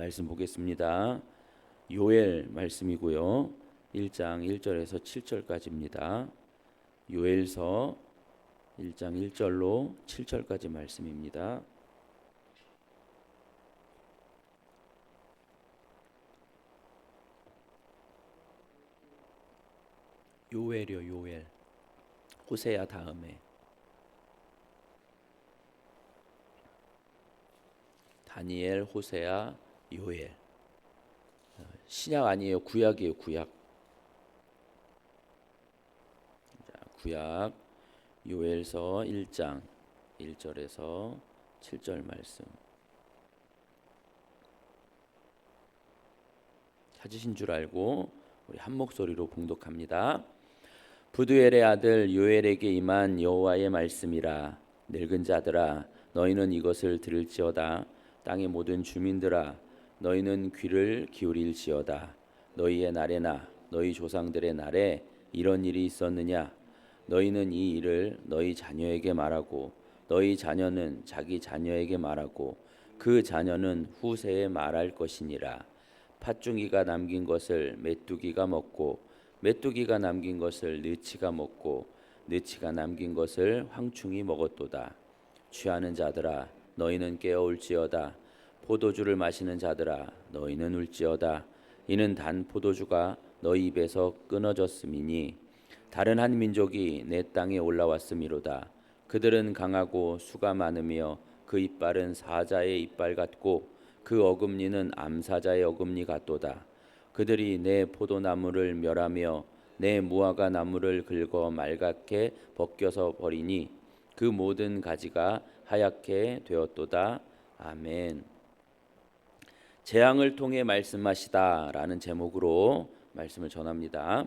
말씀 보겠습니다. 요엘 말씀이고요. 1장 1절에서 7절까지입니다. 요엘서 1장 1절로 7절까지 말씀입니다. 요엘이요 요엘 호세야 다음에 다니엘 호세야 요엘 어, 신약 아니에요? 구약이에요 구약. 자, 구약 요엘서 1장 1절에서 7절 말씀. 찾으신 줄 알고 우리 한 목소리로 봉독합니다. 부두엘의 아들 요엘에게 임한 여호와의 말씀이라. 늙은 자들아 너희는 이것을 들을지어다. 땅의 모든 주민들아 너희는 귀를 기울일지어다 너희의 날에나 너희 조상들의 날에 이런 일이 있었느냐 너희는 이 일을 너희 자녀에게 말하고 너희 자녀는 자기 자녀에게 말하고 그 자녀는 후세에 말할 것이니라 팥중이가 남긴 것을 메뚜기가 먹고 메뚜기가 남긴 것을 느치가 먹고 느치가 남긴 것을 황충이 먹었도다. 취하는 자들아 너희는 깨어올지어다. 포도주를 마시는 자들아 너희는 울지어다. 이는 단 포도주가 너희 입에서 끊어졌음이니 다른 한 민족이 내 땅에 올라왔음이로다. 그들은 강하고 수가 많으며 그 이빨은 사자의 이빨 같고 그 어금니는 암사자의 어금니 같도다. 그들이 내 포도나무를 멸하며 내 무화과 나무를 긁어 말갛게 벗겨서 버리니 그 모든 가지가 하얗게 되었도다. 아멘. 재앙을 통해 말씀하시다라는 제목으로 말씀을 전합니다.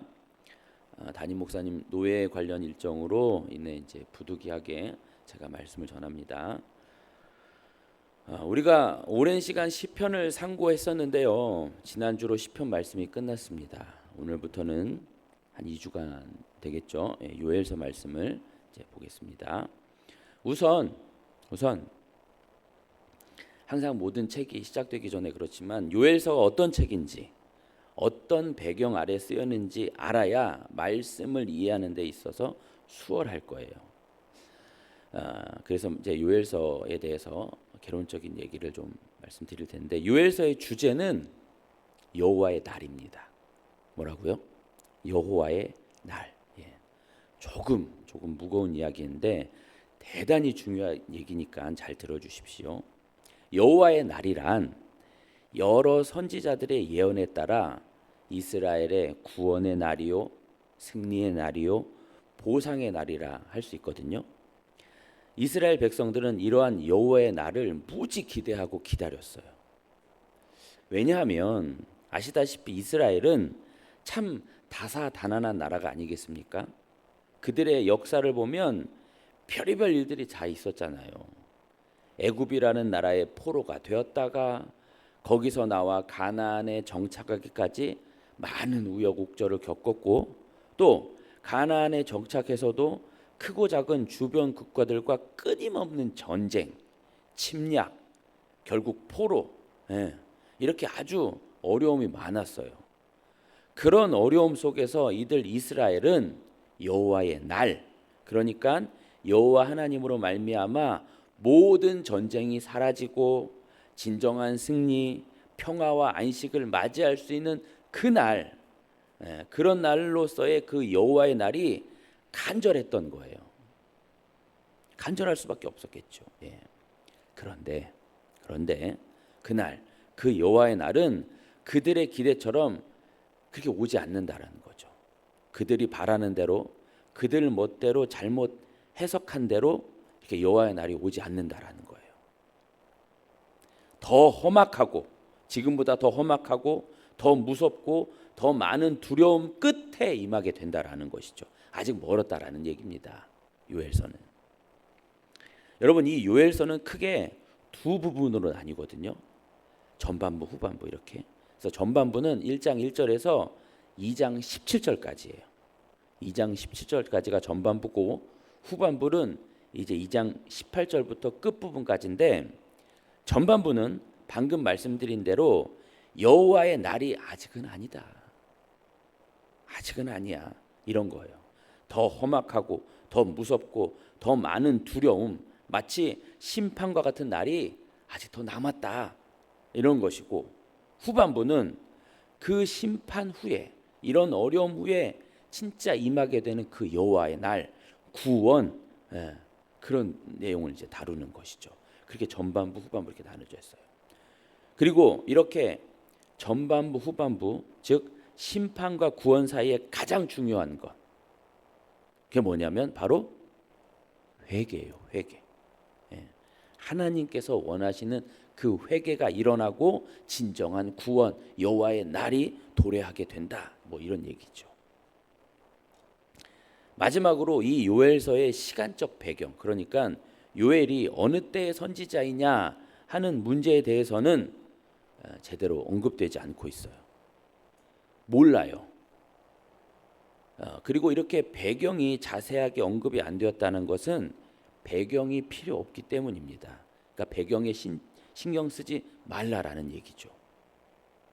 아, 담임 목사님 노예 관련 일정으로 인해 이제 부득이하게 제가 말씀을 전합니다. 아, 우리가 오랜 시간 시편을 상고했었는데요. 지난주로 시편 말씀이 끝났습니다. 오늘부터는 한 2주간 되겠죠. 예, 요엘서 말씀을 이제 보겠습니다. 우선 우선 항상 모든 책이 시작되기 전에 그렇지만 요엘서가 어떤 책인지 어떤 배경 아래 쓰였는지 알아야 말씀을 이해하는 데 있어서 수월할 거예요. 아, 그래서 이제 요엘서에 대해서 개론적인 얘기를 좀 말씀드릴 텐데 요엘서의 주제는 여호와의 날입니다. 뭐라고요? 여호와의 날. 예. 조금 조금 무거운 이야기인데 대단히 중요한 얘기니까 잘 들어주십시오. 여호와의 날이란 여러 선지자들의 예언에 따라 이스라엘의 구원의 날이요, 승리의 날이요, 보상의 날이라 할 수 있거든요. 이스라엘 백성들은 이러한 여호와의 날을 무지 기대하고 기다렸어요. 왜냐하면 아시다시피 이스라엘은 참 다사다난한 나라가 아니겠습니까? 그들의 역사를 보면 별의별 일들이 다 있었잖아요. 애굽이라는 나라의 포로가 되었다가 거기서 나와 가나안에 정착하기까지 많은 우여곡절을 겪었고 또 가나안에 정착해서도 크고 작은 주변 국가들과 끊임없는 전쟁, 침략, 결국 포로 예, 이렇게 아주 어려움이 많았어요. 그런 어려움 속에서 이들 이스라엘은 여호와의 날, 그러니까 여호와 하나님으로 말미암아 모든 전쟁이 사라지고 진정한 승리, 평화와 안식을 맞이할 수 있는 그 날, 예, 그런 날로서의 그 여호와의 날이 간절했던 거예요. 간절할 수밖에 없었겠죠. 예. 그런데 그런데 그날 그 여호와의 날은 그들의 기대처럼 그렇게 오지 않는다라는 거죠. 그들이 바라는 대로 그들 멋대로 잘못 해석한 대로 이렇게 여호와의 날이 오지 않는다라는 거예요. 더 험악하고 지금보다 더 험악하고 더 무섭고 더 많은 두려움 끝에 임하게 된다라는 것이죠. 아직 멀었다라는 얘기입니다. 요엘서는. 여러분 이 요엘서는 크게 두 부분으로 나뉘거든요. 전반부, 후반부 이렇게. 그래서 전반부는 1장 1절에서 2장 17절까지예요. 2장 17절까지가 전반부고 후반부는 이제 2장 18절부터 끝 부분까지인데 전반부는 방금 말씀드린 대로 여호와의 날이 아직은 아니다. 아직은 아니야. 이런 거예요. 더 험악하고 더 무섭고 더 많은 두려움, 마치 심판과 같은 날이 아직 더 남았다. 이런 것이고 후반부는 그 심판 후에 이런 어려움 후에 진짜 임하게 되는 그 여호와의 날 구원 예, 그런 내용을 이제 다루는 것이죠. 그렇게 전반부 후반부 이렇게 나눠져 있어요. 그리고 이렇게 전반부 후반부 즉 심판과 구원 사이에 가장 중요한 것 그게 뭐냐면 바로 회개예요. 회개. 예. 하나님께서 원하시는 그 회개가 일어나고 진정한 구원 여호와의 날이 도래하게 된다. 뭐 이런 얘기죠. 마지막으로 이 요엘서의 시간적 배경 그러니까 요엘이 어느 때의 선지자이냐 하는 문제에 대해서는 어, 제대로 언급되지 않고 있어요. 몰라요. 어, 그리고 이렇게 배경이 자세하게 언급이 안 되었다는 것은 배경이 필요 없기 때문입니다. 그러니까 배경에 신, 신경 쓰지 말라라는 얘기죠.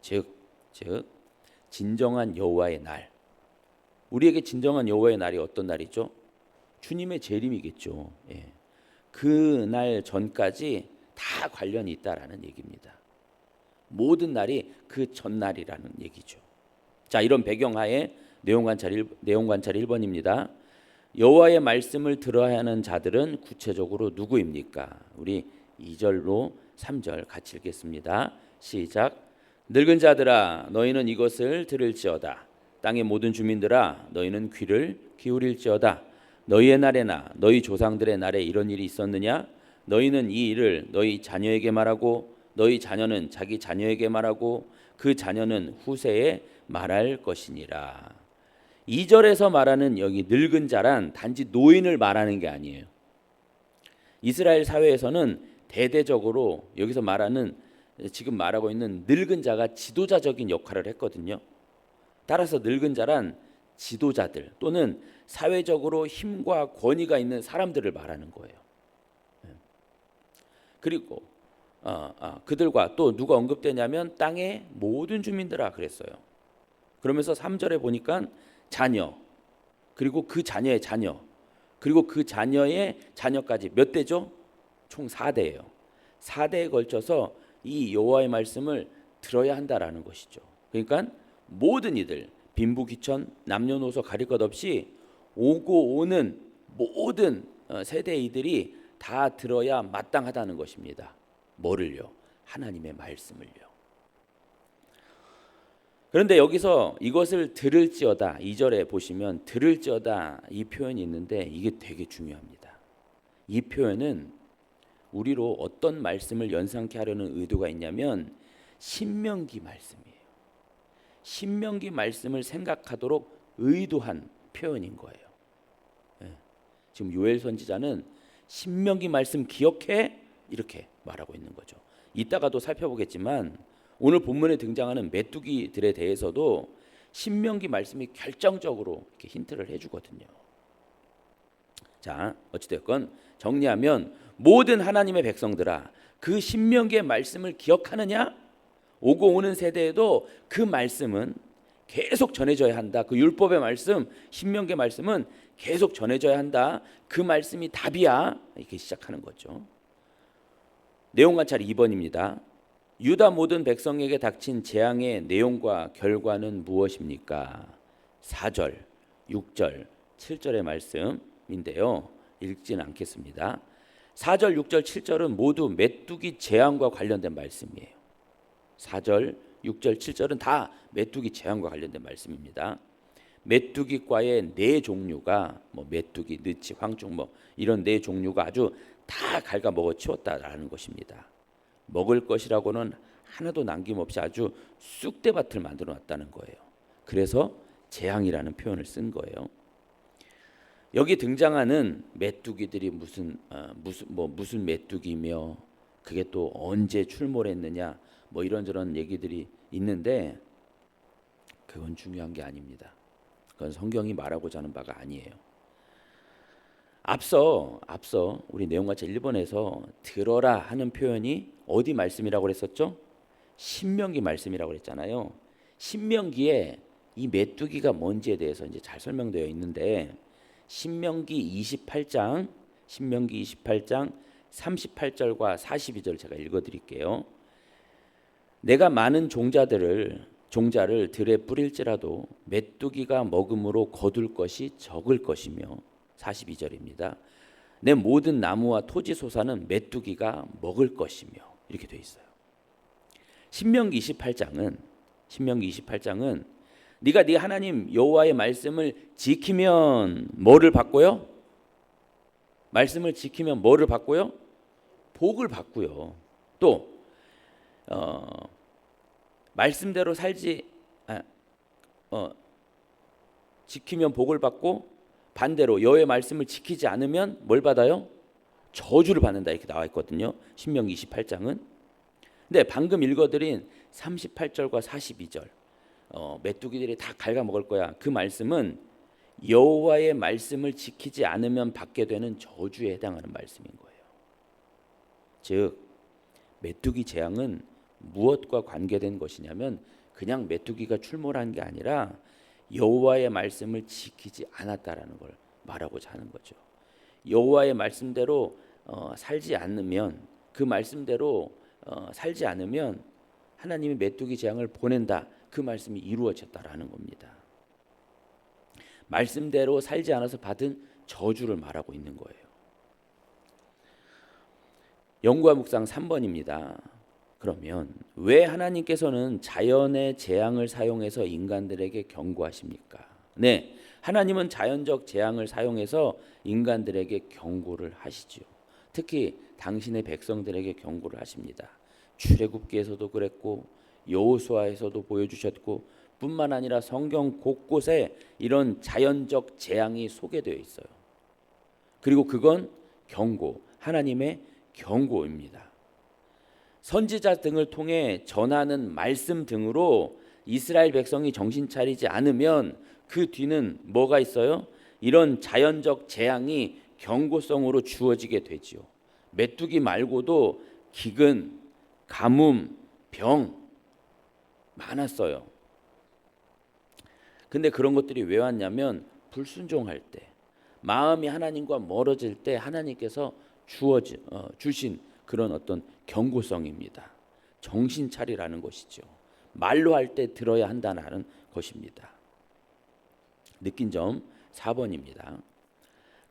즉, 즉 진정한 여호와의 날. 우리에게 진정한 여호와의 날이 어떤 날이죠? 주님의 재림이겠죠. 예. 그날 전까지 다 관련이 있다라는 얘기입니다. 모든 날이 그 전날이라는 얘기죠. 자, 이런 배경하에 내용 관찰 1, 내용 관찰 1번입니다. 여호와의 말씀을 들어야 하는 자들은 구체적으로 누구입니까? 우리 2절로 3절 같이 읽겠습니다. 시작. 늙은 자들아 너희는 이것을 들을지어다. 땅의 모든 주민들아 너희는 귀를 기울일지어다. 너희의 날에나 너희 조상들의 날에 이런 일이 있었느냐? 너희는 이 일을 너희 자녀에게 말하고 너희 자녀는 자기 자녀에게 말하고 그 자녀는 후세에 말할 것이니라. 2절에서 말하는 여기 늙은 자란 단지 노인을 말하는 게 아니에요. 이스라엘 사회에서는 대대적으로 여기서 말하는 지금 말하고 있는 늙은 자가 지도자적인 역할을 했거든요. 따라서 늙은 자란 지도자들 또는 사회적으로 힘과 권위가 있는 사람들을 말하는 거예요. 예. 그리고 어, 어, 그들과 또 누가 언급되냐면 땅의 모든 주민들아 그랬어요. 그러면서 3절에 보니까 자녀 그리고 그 자녀의 자녀 그리고 그 자녀의 자녀까지 몇 대죠? 총 4대예요. 4대에 걸쳐서 이 여호와의 말씀을 들어야 한다라는 것이죠. 그러니까 모든 이들 빈부귀천 남녀노소 가릴 것 없이 오고 오는 모든 어, 세대 이들이 다 들어야 마땅하다는 것입니다. 뭐를요? 하나님의 말씀을요. 그런데 여기서 이것을 들을지어다 2절에 보시면 들을지어다 이 표현이 있는데 이게 되게 중요합니다. 이 표현은 우리로 어떤 말씀을 연상케 하려는 의도가 있냐면 신명기 말씀이에요. 신명기 말씀을 생각하도록 의도한 표현인 거예요. 예. 지금 요엘 선지자는 신명기 말씀 기억해 이렇게 말하고 있는 거죠. 이따가도 살펴보겠지만 오늘 본문에 등장하는 메뚜기들에 대해서도 신명기 말씀이 결정적으로 이렇게 힌트를 해주거든요. 자, 어찌됐건 정리하면 모든 하나님의 백성들아 그 신명기의 말씀을 기억하느냐? 오고 오는 세대에도 그 말씀은 계속 전해져야 한다. 그 율법의 말씀, 신명기의 말씀은 계속 전해져야 한다. 그 말씀이 답이야. 이렇게 시작하는 거죠. 내용 관찰 2번입니다. 유다 모든 백성에게 닥친 재앙의 내용과 결과는 무엇입니까? 4절, 6절, 7절의 말씀인데요. 읽지는 않겠습니다. 4절, 6절, 7절은 모두 메뚜기 재앙과 관련된 말씀이에요. 4절, 6절, 7절은 다 메뚜기 재앙과 관련된 말씀입니다. 메뚜기과의 네 종류가 뭐 메뚜기, 느치, 황충 뭐 이런 네 종류가 아주 다 갉아 먹어 치웠다라는 것입니다. 먹을 것이라고는 하나도 남김없이 아주 쑥대밭을 만들어 놨다는 거예요. 그래서 재앙이라는 표현을 쓴 거예요. 여기 등장하는 메뚜기들이 무슨 어, 무슨 뭐 무슨 메뚜기며 그게 또 언제 출몰했느냐 뭐 이런저런 얘기들이 있는데 그건 중요한 게 아닙니다. 그건 성경이 말하고자 하는 바가 아니에요. 앞서 앞서 우리 내용같이 1번에서 들어라 하는 표현이 어디 말씀이라고 그랬었죠? 신명기 말씀이라고 그랬잖아요. 신명기에 이 메뚜기가 뭔지에 대해서 이제 잘 설명되어 있는데 신명기 28장 신명기 28장 38절과 42절 제가 읽어 드릴게요. 내가 많은 종자들을 종자를 들에 뿌릴지라도 메뚜기가 먹음으로 거둘 것이 적을 것이며 42절입니다. 내 모든 나무와 토지 소사는 메뚜기가 먹을 것이며 이렇게 돼 있어요. 신명기 28장은 신명기 28장은 네가 네 하나님 여호와의 말씀을 지키면 뭐를 받고요? 말씀을 지키면 뭐를 받고요? 복을 받고요. 또 어, 말씀대로 살지 아, 어, 지키면 복을 받고 반대로 여호의 말씀을 지키지 않으면 뭘 받아요? 저주를 받는다 이렇게 나와 있거든요. 신명기 28장은. 근데 방금 읽어드린 38절과 42절 어, 메뚜기들이 다 갉아먹을 거야. 그 말씀은 여호와의 말씀을 지키지 않으면 받게 되는 저주에 해당하는 말씀인 거예요. 즉 메뚜기 재앙은 무엇과 관계된 것이냐면 그냥 메뚜기가 출몰한 게 아니라 여호와의 말씀을 지키지 않았다라는 걸 말하고자 하는 거죠. 여호와의 말씀대로 어, 살지 않으면 그 말씀대로 어, 살지 않으면 하나님이 메뚜기 재앙을 보낸다. 그 말씀이 이루어졌다라는 겁니다. 말씀대로 살지 않아서 받은 저주를 말하고 있는 거예요. 영과 묵상 3번입니다. 그러면 왜 하나님께서는 자연의 재앙을 사용해서 인간들에게 경고하십니까? 네. 하나님은 자연적 재앙을 사용해서 인간들에게 경고를 하시죠. 특히 당신의 백성들에게 경고를 하십니다. 출애굽기에서도 그랬고 여호수아에서도 보여주셨고 뿐만 아니라 성경 곳곳에 이런 자연적 재앙이 소개되어 있어요. 그리고 그건 경고, 하나님의 경고입니다. 선지자 등을 통해 전하는 말씀 등으로 이스라엘 백성이 정신 차리지 않으면 그 뒤는 뭐가 있어요? 이런 자연적 재앙이 경고성으로 주어지게 되지요. 메뚜기 말고도 기근, 가뭄, 병 많았어요. 근데 그런 것들이 왜 왔냐면 불순종할 때, 마음이 하나님과 멀어질 때 하나님께서 주어지 어, 주신 그런 어떤 경고성입니다. 정신 차리라는 것이죠. 말로 할 때 들어야 한다는 것입니다. 느낀 점 4번입니다.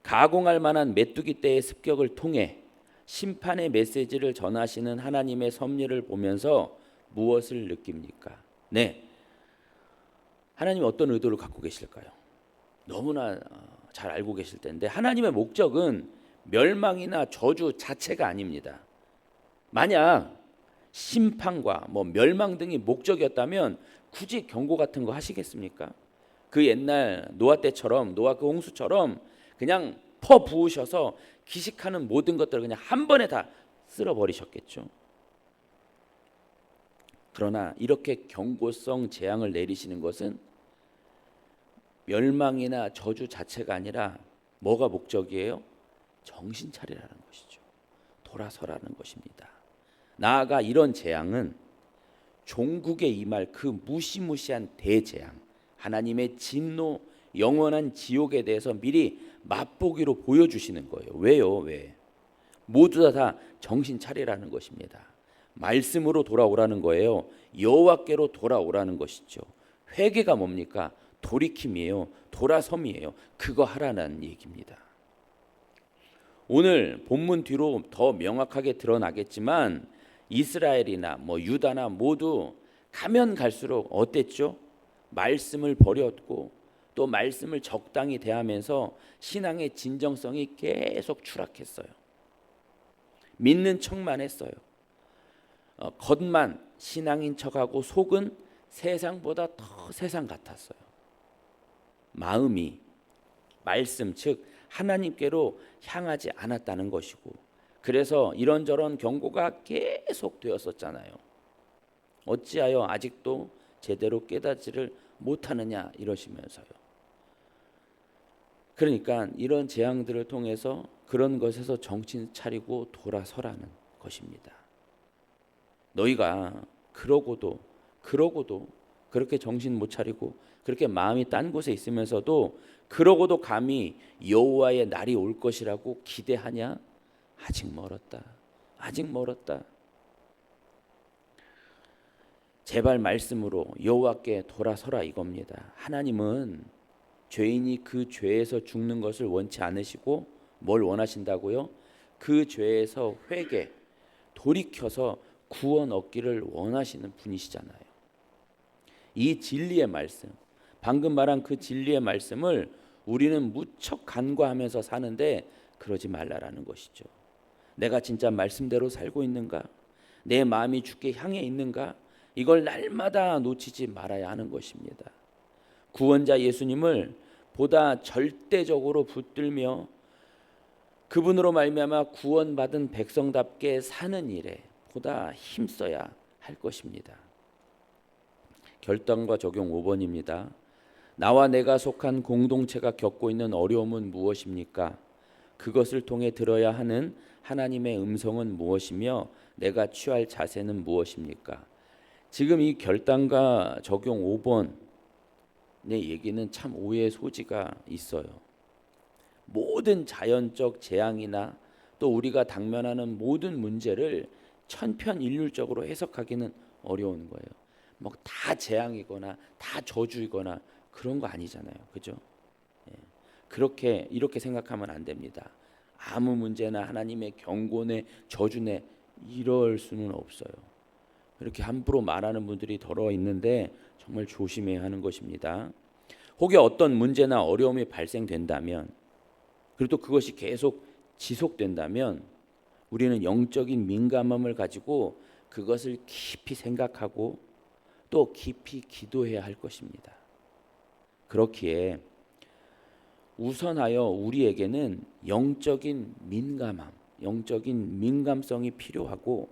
가공할 만한 메뚜기 떼의 습격을 통해 심판의 메시지를 전하시는 하나님의 섭리를 보면서 무엇을 느낍니까? 네. 하나님이 어떤 의도를 갖고 계실까요? 너무나 어, 잘 알고 계실 텐데 하나님의 목적은 멸망이나 저주 자체가 아닙니다. 만약 심판과 뭐 멸망 등이 목적이었다면 굳이 경고 같은 거 하시겠습니까? 그 옛날 노아 때처럼 노아 그 홍수처럼 그냥 퍼 부으셔서 기식하는 모든 것들을 그냥 한 번에 다 쓸어 버리셨겠죠. 그러나 이렇게 경고성 재앙을 내리시는 것은 멸망이나 저주 자체가 아니라 뭐가 목적이에요? 정신 차리라는 것이죠. 돌아서라는 것입니다. 나아가 이런 재앙은 종국에 임할 그 무시무시한 대재앙, 하나님의 진노, 영원한 지옥에 대해서 미리 맛보기로 보여주시는 거예요. 왜요? 왜? 모두 다 정신 차리라는 것입니다. 말씀으로 돌아오라는 거예요. 여호와께로 돌아오라는 것이죠. 회개가 뭡니까? 돌이킴이에요. 돌아섬이에요. 그거 하라는 얘기입니다. 오늘 본문 뒤로 더 명확하게 드러나겠지만 이스라엘이나 뭐 유다나 모두 가면 갈수록 어땠죠? 말씀을 버렸고 또 말씀을 적당히 대하면서 신앙의 진정성이 계속 추락했어요. 믿는 척만 했어요. 어, 겉만 신앙인 척하고 속은 세상보다 더 세상 같았어요. 마음이 말씀 즉 하나님께로 향하지 않았다는 것이고 그래서 이런저런 경고가 계속 되었었잖아요. 어찌하여 아직도 제대로 깨닫지를 못하느냐 이러시면서요. 그러니까 이런 재앙들을 통해서 그런 것에서 정신 차리고 돌아서라는 것입니다. 너희가 그러고도 그러고도 그렇게 정신 못 차리고 그렇게 마음이 딴 곳에 있으면서도 그러고도 감히 여호와의 날이 올 것이라고 기대하냐? 아직 멀었다. 아직 멀었다. 제발 말씀으로 여호와께 돌아서라 이겁니다. 하나님은 죄인이 그 죄에서 죽는 것을 원치 않으시고 뭘 원하신다고요? 그 죄에서 회개, 돌이켜서 구원 얻기를 원하시는 분이시잖아요. 이 진리의 말씀, 방금 말한 그 진리의 말씀을 우리는 무척 간과하면서 사는데 그러지 말라라는 것이죠. 내가 진짜 말씀대로 살고 있는가? 내 마음이 주께 향해 있는가? 이걸 날마다 놓치지 말아야 하는 것입니다. 구원자 예수님을 보다 절대적으로 붙들며 그분으로 말미암아 구원받은 백성답게 사는 일에 보다 힘써야 할 것입니다. 결단과 적용 5번입니다. 나와 내가 속한 공동체가 겪고 있는 어려움은 무엇입니까? 그것을 통해 들어야 하는 하나님의 음성은 무엇이며 내가 취할 자세는 무엇입니까? 지금 이 결단과 적용 5번의 얘기는 참 오해의 소지가 있어요. 모든 자연적 재앙이나 또 우리가 당면하는 모든 문제를 천편일률적으로 해석하기는 어려운 거예요. 뭐 다 재앙이거나 다 저주이거나 그런 거 아니잖아요. 그죠? 예. 그렇게 이렇게 생각하면 안 됩니다. 아무 문제나 하나님의 경고네 저주네 이럴 수는 없어요. 이렇게 함부로 말하는 분들이 더러 있는데 정말 조심해야 하는 것입니다. 혹여 어떤 문제나 어려움이 발생된다면 그리고 또 그것이 계속 지속된다면 우리는 영적인 민감함을 가지고 그것을 깊이 생각하고 또 깊이 기도해야 할 것입니다. 그렇기에 우선하여 우리에게는 영적인 민감함, 영적인 민감성이 필요하고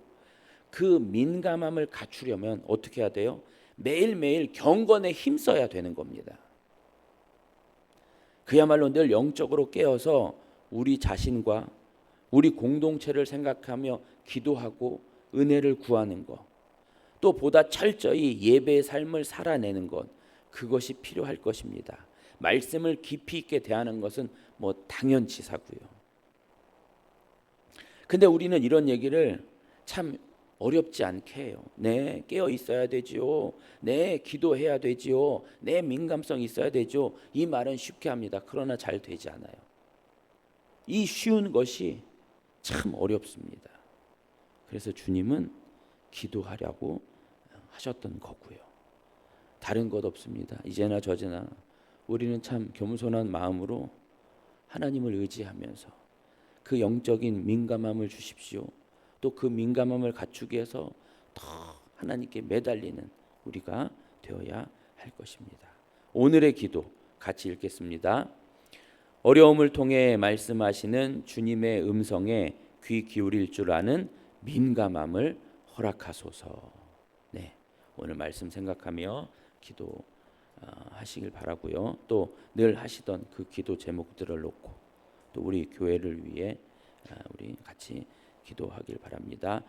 그 민감함을 갖추려면 어떻게 해야 돼요? 매일매일 경건에 힘써야 되는 겁니다. 그야말로 늘 영적으로 깨어서 우리 자신과 우리 공동체를 생각하며 기도하고 은혜를 구하는 것, 또 보다 철저히 예배의 삶을 살아내는 것, 그것이 필요할 것입니다. 말씀을 깊이 있게 대하는 것은 뭐 당연치사고요. 근데 우리는 이런 얘기를 참 어렵지 않게 해요. 네, 깨어 있어야 되지요. 네, 기도해야 되지요. 네, 민감성 있어야 되죠. 이 말은 쉽게 합니다. 그러나 잘 되지 않아요. 이 쉬운 것이 참 어렵습니다. 그래서 주님은 기도하라고 하셨던 거고요. 다른 것 없습니다. 이제나 저제나 우리는 참 겸손한 마음으로 하나님을 의지하면서 그 영적인 민감함을 주십시오. 또 그 민감함을 갖추기 위해서 더 하나님께 매달리는 우리가 되어야 할 것입니다. 오늘의 기도 같이 읽겠습니다. 어려움을 통해 말씀하시는 주님의 음성에 귀 기울일 줄 아는 민감함을 허락하소서. 네, 오늘 말씀 생각하며 기도 하시길 바라고요. 또 늘 하시던 그 기도 제목들을 놓고 또 우리 교회를 위해 아, 우리 같이 기도하길 바랍니다.